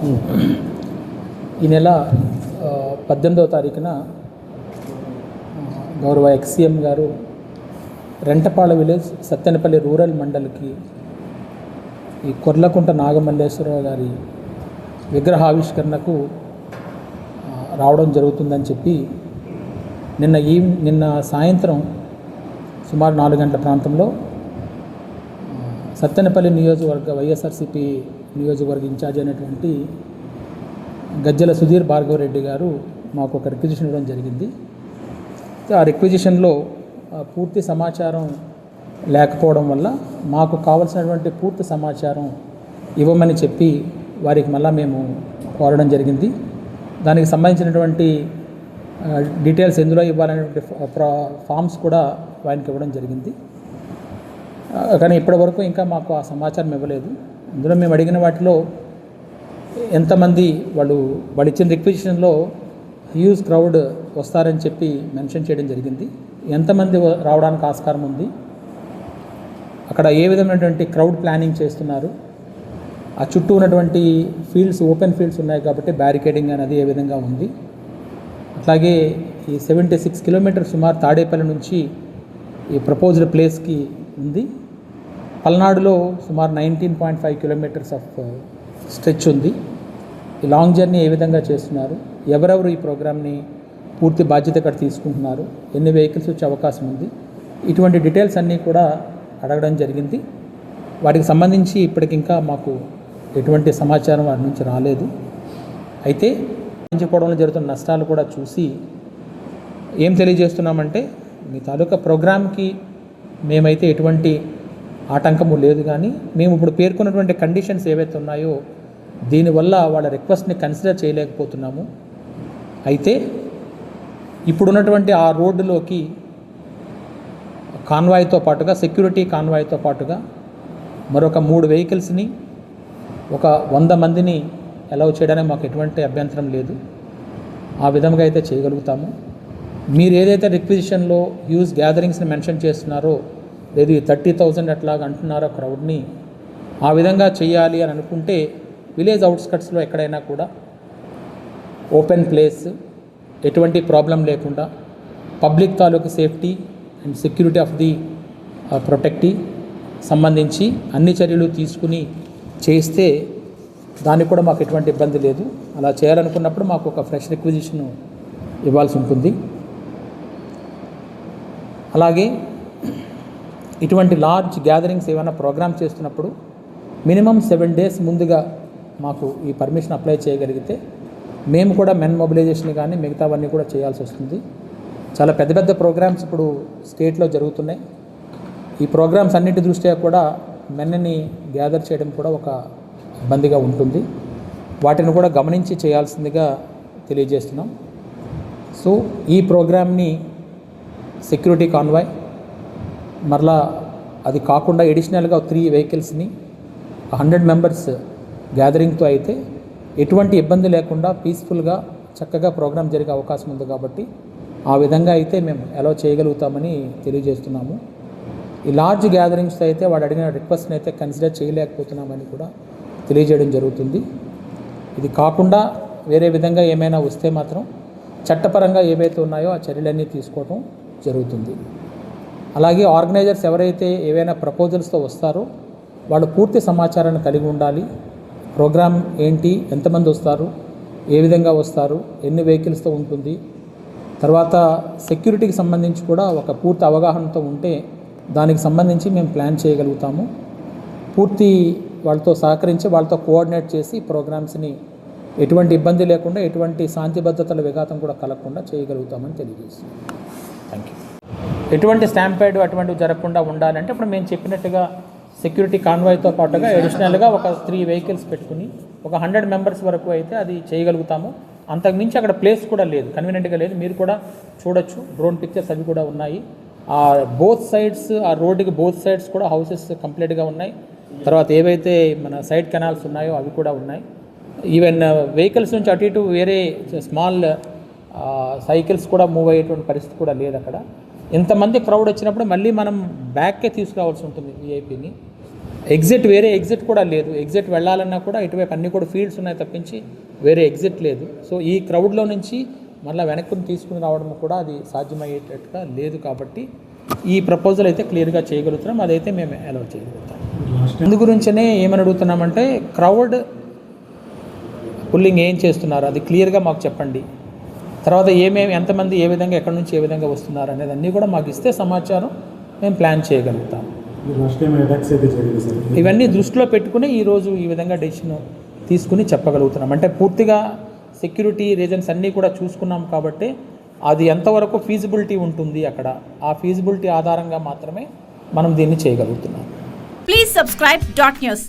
ఈ నెల పద్దెనిమిదవ తారీఖున గౌరవ ఎక్సీఎం గారు రెంటపాళ విలేజ్ సత్తెనపల్లి రూరల్ మండల్కి ఈ కొర్లకుంట నాగమల్లేశ్వరరావు గారి విగ్రహావిష్కరణకు రావడం జరుగుతుందని చెప్పి నిన్న ఈ నిన్న సాయంత్రం సుమారు నాలుగు గంటల ప్రాంతంలో సత్తెనపల్లి నియోజకవర్గ వైఎస్ఆర్సిపి నియోజకవర్గ ఇన్ఛార్జ్ అయినటువంటి గజ్జల సుధీర్ భార్గవరెడ్డి గారు మాకు ఒక రిక్విజిషన్ ఇవ్వడం జరిగింది. ఆ రిక్విజిషన్లో పూర్తి సమాచారం లేకపోవడం వల్ల మాకు కావలసినటువంటి పూర్తి సమాచారం ఇవ్వమని చెప్పి వారికి మళ్ళా మేము కోరడం జరిగింది. దానికి సంబంధించినటువంటి డీటెయిల్స్ ఎందులో ఇవ్వాలనేటువంటి ప్రా- ఫామ్స్ కూడా వారికి ఇవ్వడం జరిగింది. కానీ ఇప్పటివరకు ఇంకా మాకు ఆ సమాచారం ఇవ్వలేదు. ఇందులో మేము అడిగిన వాటిలో ఎంతమంది వాళ్ళు వాళ్ళు ఇచ్చిన రిక్విజిషన్లో హ్యూజ్ క్రౌడ్ వస్తారని చెప్పి మెన్షన్ చేయడం జరిగింది. ఎంతమంది వ- రావడానికి ఆస్కారం ఉంది? అక్కడ ఏ విధమైనటువంటి క్రౌడ్ ప్లానింగ్ చేస్తున్నారు? ఆ చుట్టూ ఉన్నటువంటి ఫీల్డ్స్ ఓపెన్ ఫీల్డ్స్ ఉన్నాయి కాబట్టి బ్యారికేడింగ్ అనేది ఏ విధంగా ఉంది? అట్లాగే ఈ సెవెంటీ సిక్స్ కిలోమీటర్ సుమారు తాడేపల్లి నుంచి ఈ ప్రపోజ్డ్ ప్లేస్కి ఉంది. పల్నాడులో సుమారు nineteen point five kilometres of stretch ఉంది. ఈ లాంగ్ జర్నీ ఏ విధంగా చేస్తున్నారు? ఎవరెవరు ఈ ప్రోగ్రామ్ని పూర్తి బాధ్యత ఇక్కడ తీసుకుంటున్నారు? ఎన్ని వెహికల్స్ వచ్చే అవకాశం ఉంది? ఇటువంటి డీటెయిల్స్ అన్నీ కూడా అడగడం జరిగింది. వాటికి సంబంధించి ఇప్పటికింకా మాకు ఎటువంటి సమాచారం వారి నుంచి రాలేదు. అయితే పెంచుకోవడంలో జరుగుతున్న నష్టాలు కూడా చూసి ఏం తెలియజేస్తున్నామంటే మీ తాలూకా ప్రోగ్రామ్కి మేమైతే ఎటువంటి ఆటంకము లేదు కానీ మేము ఇప్పుడు పేర్కొన్నటువంటి కండిషన్స్ ఏవైతే ఉన్నాయో దీనివల్ల వాళ్ళ రిక్వెస్ట్ని కన్సిడర్ చేయలేకపోతున్నాము. అయితే ఇప్పుడున్నటువంటి ఆ రోడ్డులోకి కాన్వాయ్తో పాటుగా సెక్యూరిటీ కాన్వాయ్తో పాటుగా మరొక మూడు వెహికల్స్ని ఒక వంద మందిని అలౌ చేయడానికి మాకు ఎటువంటి అభ్యంతరం లేదు. ఆ విధంగా అయితే చేయగలుగుతాము. మీరు ఏదైతే రిక్విజిషన్లో హ్యూజ్ గ్యాదరింగ్స్ని మెన్షన్ చేస్తున్నారో లేదు ఈ థర్టీ థౌజండ్ ఎట్లాగ అంటున్నారో క్రౌడ్ని ఆ విధంగా చేయాలి అని అనుకుంటే విలేజ్ అవుట్స్కట్స్లో ఎక్కడైనా కూడా ఓపెన్ ప్లేస్ ఎటువంటి ప్రాబ్లం లేకుండా పబ్లిక్ తాలూకు safety and security of the protectee సంబంధించి అన్ని చర్యలు తీసుకుని చేస్తే దానికి కూడా మాకు ఎటువంటి ఇబ్బంది లేదు. అలా చేయాలనుకున్నప్పుడు మాకు ఒక ఫ్రెష్ రిక్విజిషన్ ఇవ్వాల్సి ఉంటుంది. అలాగే ఇటువంటి లార్జ్ గ్యాదరింగ్స్ ఏమైనా ప్రోగ్రామ్ చేస్తున్నప్పుడు మినిమం సెవెన్ డేస్ ముందుగా మాకు ఈ పర్మిషన్ అప్లై చేయగలిగితే మేము కూడా మెన్ మొబిలైజేషన్ కానీ మిగతావన్నీ కూడా చేయాల్సి వస్తుంది. చాలా పెద్ద పెద్ద ప్రోగ్రామ్స్ ఇప్పుడు స్టేట్లో జరుగుతున్నాయి. ఈ ప్రోగ్రామ్స్ అన్నిటి దృష్ట్యా కూడా మెన్ని గ్యాదర్ చేయడం కూడా ఒక ఇబ్బందిగా ఉంటుంది. వాటిని కూడా గమనించి చేయాల్సిందిగా తెలియజేస్తున్నాం. సో ఈ ప్రోగ్రామ్ని సెక్యూరిటీ కాన్వాయ్ మరలా అది కాకుండా ఎడిషనల్గా త్రీ వెహికల్స్ని హండ్రెడ్ మెంబర్స్ గ్యాదరింగ్తో అయితే ఎటువంటి ఇబ్బంది లేకుండా పీస్ఫుల్గా చక్కగా ప్రోగ్రామ్ జరిగే అవకాశం ఉంది కాబట్టి ఆ విధంగా అయితే మేము అలో చేయగలుగుతామని తెలియజేస్తున్నాము. ఈ లార్జ్ గ్యాదరింగ్స్ అయితే వాడు అడిగిన రిక్వెస్ట్ని అయితే కన్సిడర్ చేయలేకపోతున్నామని కూడా తెలియజేయడం జరుగుతుంది. ఇది కాకుండా వేరే విధంగా ఏమైనా వస్తే మాత్రం చట్టపరంగా ఏవైతే ఉన్నాయో ఆ చర్యలన్నీ తీసుకోవడం జరుగుతుంది. అలాగే ఆర్గనైజర్స్ ఎవరైతే ఏవైనా ప్రపోజల్స్తో వస్తారో వాళ్ళు పూర్తి సమాచారాన్ని కలిగి ఉండాలి. ప్రోగ్రామ్ ఏంటి? ఎంతమంది వస్తారు? ఏ విధంగా వస్తారు? ఎన్ని వెహికల్స్తో ఉంటుంది? తర్వాత సెక్యూరిటీకి సంబంధించి కూడా ఒక పూర్తి అవగాహనతో ఉంటే దానికి సంబంధించి మేము ప్లాన్ చేయగలుగుతాము. పూర్తి వాళ్ళతో సహకరించి వాళ్ళతో కోఆర్డినేట్ చేసి ప్రోగ్రామ్స్ని ఎటువంటి ఇబ్బంది లేకుండా ఎటువంటి శాంతి భద్రతల విఘాతం కూడా కలగకుండా చేయగలుగుతామని తెలియజేస్తుంది ఎటువంటి స్టాంపేడ్ అటువంటివి జరగకుండా ఉండాలంటే ఇప్పుడు మేము చెప్పినట్టుగా సెక్యూరిటీ కాన్వాయ్తో పాటుగా అడిషనల్గా ఒక త్రీ వెహికల్స్ పెట్టుకుని ఒక హండ్రెడ్ మెంబర్స్ వరకు అయితే అది చేయగలుగుతాము. అంతకుమించి అక్కడ ప్లేస్ కూడా లేదు. కన్వీనియంట్గా లేదు. మీరు కూడా చూడొచ్చు. డ్రోన్ పిక్చర్స్ అవి కూడా ఉన్నాయి. ఆ బోత్ సైడ్స్ ఆ రోడ్డుకి బోత్ సైడ్స్ కూడా హౌసెస్ కంప్లీట్గా ఉన్నాయి. తర్వాత ఏవైతే మన సైడ్ కెనాల్స్ ఉన్నాయో అవి కూడా ఉన్నాయి. ఈవెన్ వెహికల్స్ నుంచి అటు ఇటు వేరే స్మాల్ సైకిల్స్ కూడా మూవ్ అయ్యేటువంటి పరిస్థితి కూడా లేదు అక్కడ. ఇంతమంది క్రౌడ్ వచ్చినప్పుడు మళ్ళీ మనం బ్యాక్కే తీసుకురావాల్సి ఉంటుంది విఐపిని ఎగ్జిట్ వేరే ఎగ్జిట్ కూడా లేదు. ఎగ్జిట్ వెళ్ళాలన్నా కూడా ఇటువైపు అన్ని కూడా ఫీల్డ్స్ ఉన్నాయి తప్పించి వేరే ఎగ్జిట్ లేదు. సో ఈ క్రౌడ్లో నుంచి మళ్ళీ వెనక్కి తీసుకుని రావడం కూడా అది సాధ్యమయ్యేటట్టుగా లేదు కాబట్టి ఈ ప్రపోజల్ అయితే క్లియర్గా చేయగలుగుతున్నాం. అదైతే మేము అలౌ చేయగలుగుతాం. అందు గురించనే ఏమని అడుగుతున్నామంటే క్రౌడ్ పుల్లింగ్ ఏం చేస్తున్నారు? అది క్లియర్గా మాకు చెప్పండి. తర్వాత ఏమేమి ఎంతమంది ఏ విధంగా ఎక్కడి నుంచి ఏ విధంగా వస్తున్నారు అనేది అన్నీ కూడా మాకు ఇస్తే సమాచారం మేము ప్లాన్ చేయగలుగుతాం. ఇవన్నీ దృష్టిలో పెట్టుకుని ఈరోజు ఈ విధంగా డెసిషన్ తీసుకుని చెప్పగలుగుతున్నాం. అంటే పూర్తిగా సెక్యూరిటీ రీజన్స్ అన్నీ కూడా చూసుకున్నాం కాబట్టి అది ఎంతవరకు ఫీజిబిలిటీ ఉంటుంది అక్కడ ఆ ఫీజిబిలిటీ ఆధారంగా మాత్రమే మనం దీన్ని చేయగలుగుతున్నాం. Please subscribe dot news.